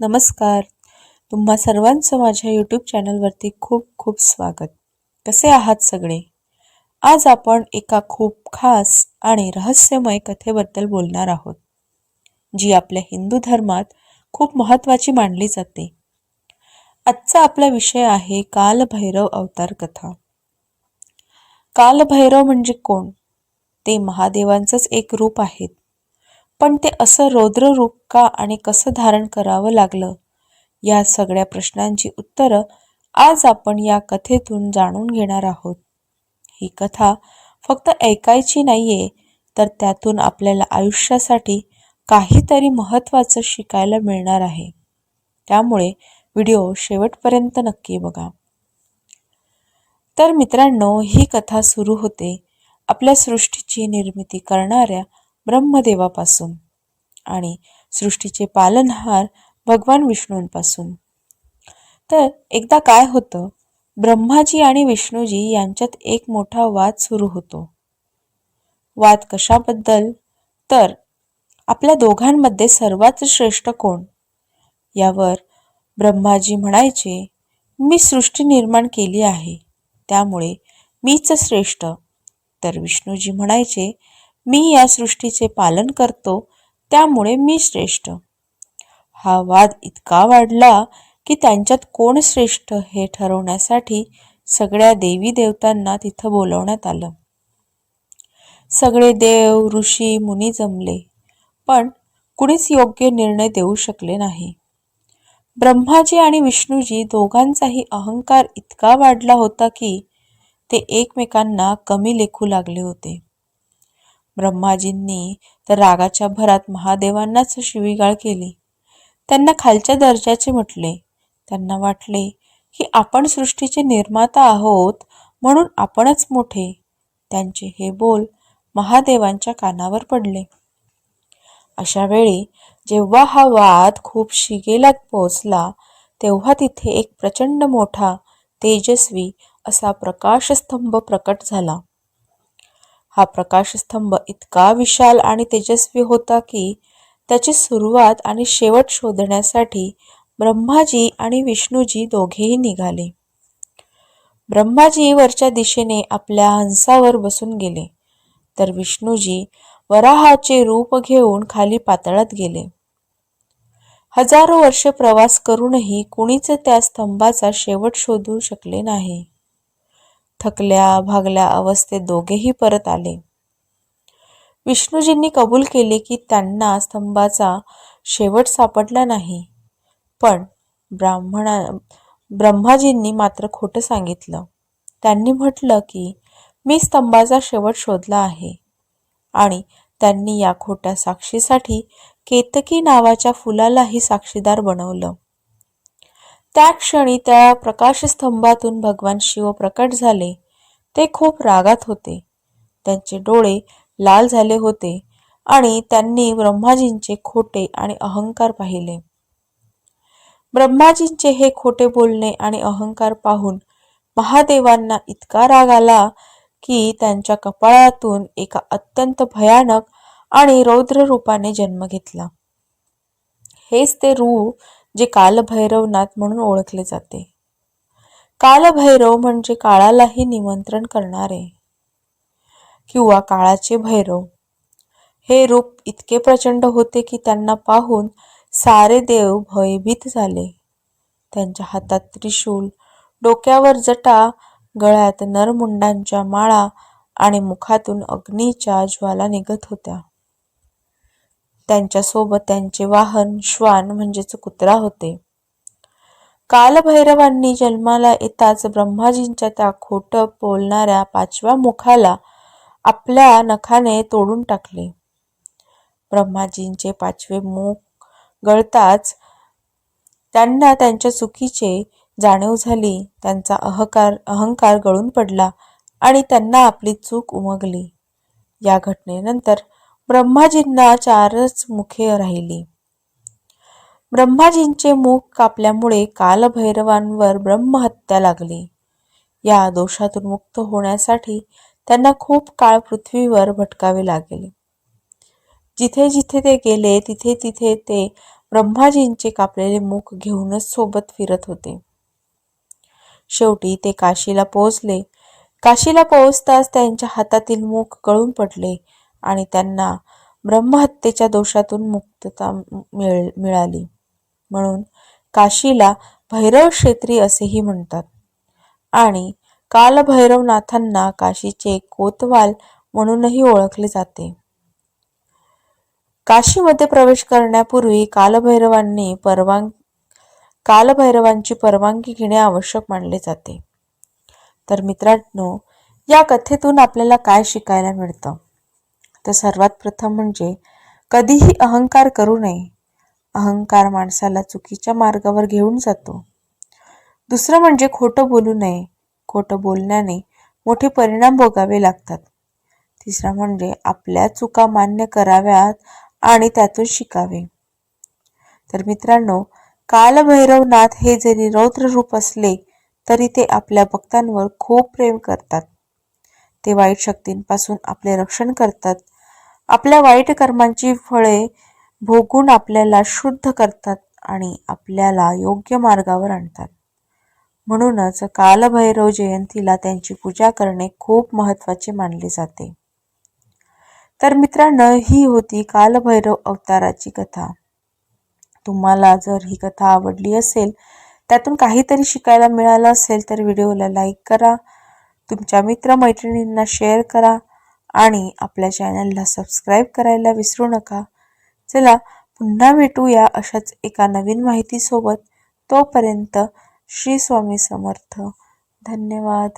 नमस्कार. तुम्हा सर्वांचं माझ्या यूट्यूब चॅनलवरती खूप खूप स्वागत. कसे आहात सगळे? आज आपण एका खूप खास आणि रहस्यमय कथेबद्दल बोलणार आहोत जी आपल्या हिंदू धर्मात खूप महत्त्वाची मानली जाते. आजचा आपला विषय आहे कालभैरव अवतार कथा. कालभैरव म्हणजे कोण? ते महादेवांचंच एक रूप आहेत. पण ते असं रौद्र रूप का आणि कसं धारण करावं लागलं? या सगळ्या प्रश्नांची उत्तरं आज आपण या कथेतून जाणून घेणार आहोत. ही कथा फक्त ऐकायची नाहीये तर त्यातून आपल्याला आयुष्यासाठी काहीतरी महत्त्वाचं शिकायला मिळणार आहे. त्यामुळे व्हिडिओ शेवटपर्यंत नक्की बघा. तर मित्रांनो ही कथा सुरू होते आपल्या सृष्टीची निर्मिती करणाऱ्या ब्रह्मदेवापासून आणि सृष्टीचे पालनहार भगवान विष्णूंपासून. तर एकदा काय होतं? ब्रह्माजी आणि विष्णूजी यांच्यात एक मोठा वाद सुरू होतो. वाद कशाबद्दल? तर आपल्या दोघांमध्ये सर्वात श्रेष्ठ कोण? यावर ब्रह्माजी म्हणायचे मी सृष्टी निर्माण केली आहे त्यामुळे मीच श्रेष्ठ. तर विष्णूजी म्हणायचे मी या सृष्टीचे पालन करतो त्यामुळे मी श्रेष्ठ. हा वाद इतका वाढला की त्यांच्यात कोण श्रेष्ठ हे ठरवण्यासाठी सगळ्या देवी देवतांना तिथं बोलवण्यात आलं. सगळे देव ऋषी मुनी जमले पण कुणीच योग्य निर्णय देऊ शकले नाही. ब्रह्माजी आणि विष्णूजी दोघांचाही अहंकार इतका वाढला होता की ते एकमेकांना कमी लेखू लागले होते. ब्रह्माजींनी तर रागाच्या भरात महादेवांनाच शिवीगाळ केली. त्यांना खालच्या दर्जाचे म्हटले. त्यांना वाटले की आपण सृष्टीचे निर्माता आहोत म्हणून आपणच मोठे. त्यांचे हे बोल महादेवांच्या कानावर पडले. अशा वेळी जेव्हा हा वाद खूप शिगेला पोचला तेव्हा तिथे एक प्रचंड मोठा तेजस्वी असा प्रकाशस्तंभ प्रकट झाला. हा प्रकाशस्तंभ इतका विशाल आणि तेजस्वी होता की त्याची सुरुवात आणि शेवट शोधण्यासाठी ब्रह्माजी आणि विष्णूजी दोघेही निघाले. ब्रह्माजी वरच्या दिशेने आपल्या हंसावर बसून गेले. तर विष्णूजी वराहाचे रूप घेऊन खाली पातळत गेले. हजारो वर्ष प्रवास करूनही कुणीच त्या स्तंभाचा शेवट शोधू शकले नाही. थकल्या भागल्या अवस्थेत दोघेही परत आले. विष्णूजींनी कबूल केले की त्यांना स्तंभाचा शेवट सापडला नाही. पण ब्राह्मणा ब्रह्माजींनी मात्र खोटं सांगितलं. त्यांनी म्हटलं की मी स्तंभाचा शेवट शोधला आहे आणि त्यांनी या खोट्या साक्षीसाठी केतकी नावाच्या फुलालाही साक्षीदार बनवलं. त्या क्षणी त्या प्रकाशस्तंभातून भगवान शिव प्रकट झाले. ते खूप रागात होते. त्यांचे डोळे लाल झाले होते आणि त्यांनी ब्रह्माजींचे खोटे आणि अहंकार पाहिले. ब्रह्माजींचे हे खोटे बोलणे आणि अहंकार पाहून महादेवांना इतका राग आला की त्यांच्या कपाळातून एका अत्यंत भयानक आणि रौद्र रूपाने जन्म घेतला. हेच ते रूप जे कालभैरवनाथ म्हणून ओळखले जाते. कालभैरव म्हणजे काळालाही निमंत्रण करणारे किंवा काळाचे भैरव. हे रूप इतके प्रचंड होते की त्यांना पाहून सारे देव भयभीत झाले. त्यांच्या हातात त्रिशूल डोक्यावर जटा गळ्यात नरमुंडांच्या माळा आणि मुखातून अग्नीच्या ज्वाला निघत होत्या. त्यांच्यासोबत त्यांचे वाहन श्वान म्हणजेच कुत्रा होते. कालभैरवांनी जन्माला येताच ब्रह्माजींच्या त्या खोटं बोलणाऱ्या पाचव्या मुखाला आपल्या नखाने तोडून टाकले. ब्रह्माजींचे पाचवे मुख गळताच त्यांना त्यांच्या चुकीचे जाणीव झाली. त्यांचा अहकार अहंकार गळून पडला आणि त्यांना आपली चूक उमगली. या घटनेनंतर ब्रह्माजींना चारच मुखे राहिली. ब्रह्माजींचे मुख कापल्यामुळे कालभैरवांवर ब्रह्महत्या लागली. या दोषातून मुक्त होण्यासाठी त्यांना खूप काळ पृथ्वीवर भटकावे लागले. जिथे जिथे ते गेले तिथे तिथे ते ब्रह्माजींचे कापलेले मुख घेऊनच सोबत फिरत होते. शेवटी ते काशीला पोहोचले. काशीला पोहोचताच त्यांच्या हातातील मुख गळून पडले. आणि त्यांना ब्रह्महत्येच्या दोषातून मुक्तता मिळ मिळाली. म्हणून काशीला भैरव क्षेत्री असेही म्हणतात. आणि कालभैरवनाथांना काशीचे कोतवाल म्हणूनही ओळखले जाते. काशीमध्ये प्रवेश करण्यापूर्वी कालभैरवांनी परवान कालभैरवांची परवानगी घेणे आवश्यक मानले जाते. तर मित्रांनो या कथेतून आपल्याला काय शिकायला मिळतं? तर सर्वात प्रथम म्हणजे कधीही अहंकार करू नये. अहंकार माणसाला चुकीच्या मार्गावर घेऊन जातो. दुसरं म्हणजे खोटं बोलू नये. खोटं बोलण्याने मोठे परिणाम भोगावे लागतात. तिसरा म्हणजे आपल्या चुका मान्य कराव्यात आणि त्यातून शिकावे. तर मित्रांनो कालभैरवनाथ हे जरी रौद्र रूप असले तरी ते आपल्या भक्तांवर खूप प्रेम करतात. ते वाईट शक्तींपासून आपले रक्षण करतात. आपल्या वाईट कर्मांची फळे भोगून आपल्याला शुद्ध करतात आणि आपल्याला योग्य मार्गावर आणतात. म्हणूनच कालभैरव जयंतीला त्यांची पूजा करणे खूप महत्त्वाचे मानले जाते. तर मित्रांनो ही होती कालभैरव अवताराची कथा. तुम्हाला जर ही कथा आवडली असेल त्यातून काहीतरी शिकायला मिळालं असेल तर व्हिडिओला लाईक करा. तुमच्या मित्रमैत्रिणींना शेअर करा आणि आपल्या चॅनलला सबस्क्राईब करायला विसरू नका. चला पुन्हा भेटूया अशाच एका नवीन माहितीसोबत. तोपर्यंत श्री स्वामी समर्थ. धन्यवाद.